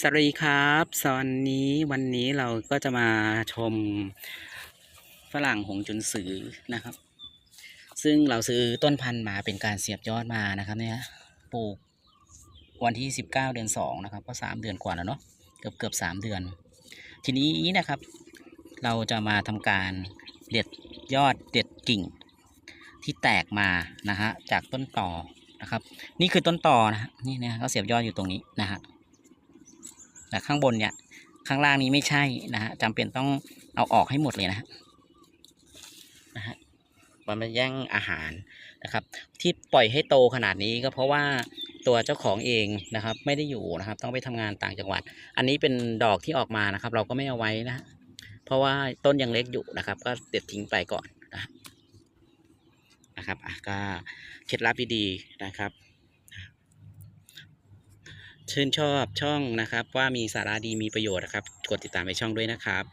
สวัสดีครับสวันนี้วันนี้เราก็จะมาชมฝรั่งหงจุนซือนะครับ ซึ่งเราซื้อต้นพันธุ์มาเป็นการเสียบยอดมานะครับเนี่ยปลูกวันที่ 19 เดือน 2 นะครับ ก็3เดือนกว่าแล้วเนาะเกือบเกือบ3เดือน ทีนี้นะครับ เราจะมาทำการเด็ดยอดเด็ดกิ่งที่แตกมานะฮะจากต้นต่อนะครับ นี่คือต้นต่อนะฮะนี่นะเขาเสียบยอดอยู่ตรงนี้นะฮะ แต่ข้างบนเนี่ยข้างล่างนี้ไม่ใช่นะฮะจำเป็นต้องเอาออกให้หมดเลยนะฮะนะฮะมันมาแย่งอาหารนะครับ ที่ปล่อยให้โตขนาดนี้ก็เพราะว่าตัวเจ้าของเองนะครับ ไม่ได้อยู่นะครับ ต้องไปทำงานต่างจังหวัด อันนี้เป็นดอกที่ออกมานะครับ เราก็ไม่เอาไว้นะฮะเพราะว่าต้นยังเล็กอยู่นะครับ ก็เด็ดทิ้งไปก่อนนะนะครับอะก็เคล็ดลับดีๆนะครับ ชื่นชอบช่องนะครับ ว่ามีสาระดีมีประโยชน์นะครับ กดติดตามไปช่องด้วยนะครับ